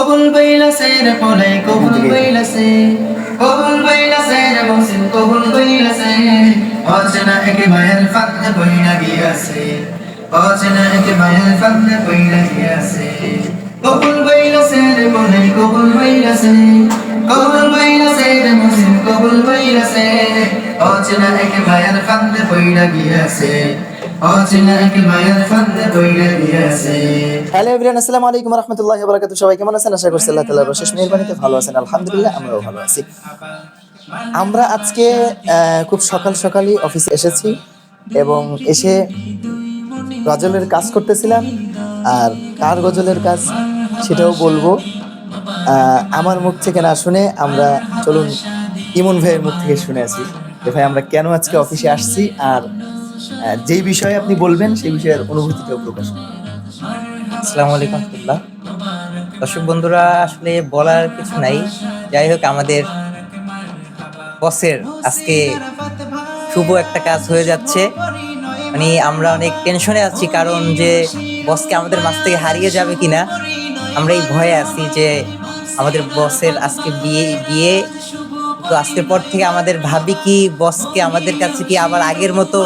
কবুল বইলাছে রে পলাই কবুল বইলাছে কবুল বইলাছে রে মহসিন কবুল বইলাছে অচেনা একে মায়ের ফাঁদে বইনা গিয়াছে। অচেনা একে মায়ের ফাঁদে বইনা গিয়াছে। কবুল বইলাছে রে পলাই কবুল বইলাছে কবুল বইলাছে রে মহসিন কবুল বইলাছে অচেনা একে মায়ের ফাঁদে বইনা গিয়াছে। হ্যালো এভরিওয়ান, আসসালামু আলাইকুম রহমতুল্লাহি বারাকাতুহু। সবাই কেমন আছেন? আশা করছি আল্লাহ তাআলার অশেষ মেহেরবানিতে ভালো আছেন। আলহামদুলিল্লাহ, আমরাও ভালো আছি। আমরা আজকে খুব সকাল সকালই অফিসে এসেছি এবং এসে গজলের কাজ করতেছিলাম। আর কার গজলের কাজ সেটাও বলব। আমার মুখ থেকে না শুনে আমরা চলুন ইমন ভাইয়ের মুখ থেকে শুনে আসি। যে ভাই, আমরা কেন আজকে অফিসে আসছি আর যেই বিষয়ে আপনি বলবেন, সেই বিষয়ের অনুভূতিটাও প্রকাশ। আসসালামু আলাইকুম দর্শক বন্ধুরা, আসলে বলার কিছু নাই। যাই হোক, আমাদের বসের আজকে শুভ একটা কাজ হয়ে যাচ্ছে। মানে আমরা অনেক টেনশনে আছি, কারণ যে বসকে আমাদের মাছ থেকে হারিয়ে যাবে কিনা, আমরা এই ভয়ে আছি যে আমাদের বসের আজকে বিয়ে বিয়ে। তো আজকের পর থেকে আমাদের ভাবি কি, বসকে আমাদের কাছে কি আবার আগের মতো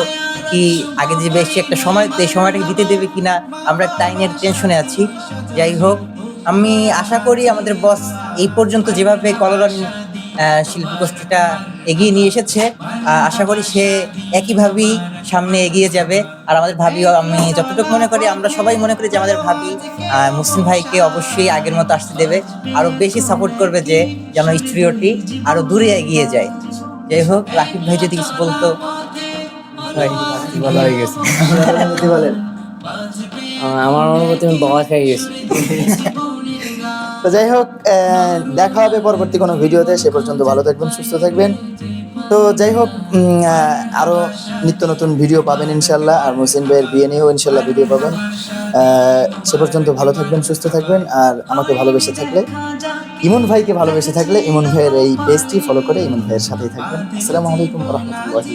কি আগে যে বেশি একটা সময় এই সময়টাকে দিতে দেবে কিনা, আমরা টাইমের টেনশনে আছি। যাই হোক, আমি আশা করি আমাদের বস এই পর্যন্ত যেভাবে কলরন শিল্পী গোষ্ঠীটা এগিয়ে নিয়ে এসেছে আশা করি সে একইভাবেই সামনে এগিয়ে যাবে। আর আমাদের ভাবিও আমি যতটুকু মনে করি, আমরা সবাই মনে করি যে আমাদের ভাবি মুসলিম ভাইকে অবশ্যই আগের মতো আসতে দেবে। আরও বেশি সাপোর্ট করবে যে যেন স্টুডিওটি আরও দূরে এগিয়ে যায়। যাই হোক, রাকিব ভাই যদি কিছু বলতো। আমার অনুভূতি বকা খেয়ে গেছি। তো যাই হোক দেখা হবে পরবর্তী কোনো ভিডিওতে সে পর্যন্ত ভালো থাকবেন সুস্থ থাকবেন। তো যাই হোক উম, আহ, আরও নিত্য নতুন ভিডিও পাবেন ইনশাল্লাহ আর মুসিন ভাইয়ের বিয়ে নিয়েও ইনশাল্লাহ ভিডিও পাবেন। সে পর্যন্ত ভালো থাকবেন সুস্থ থাকবেন আর আমাকে ভালোবেসে থাকলে ইমন ভাইকে ভালোবেসে থাকলে ইমন ভাইয়ের এই পেজটি ফলো করে ইমন ভাইয়ের সাথেই থাকবেন। আসসালামু আলাইকুম রহমতুল্লাহি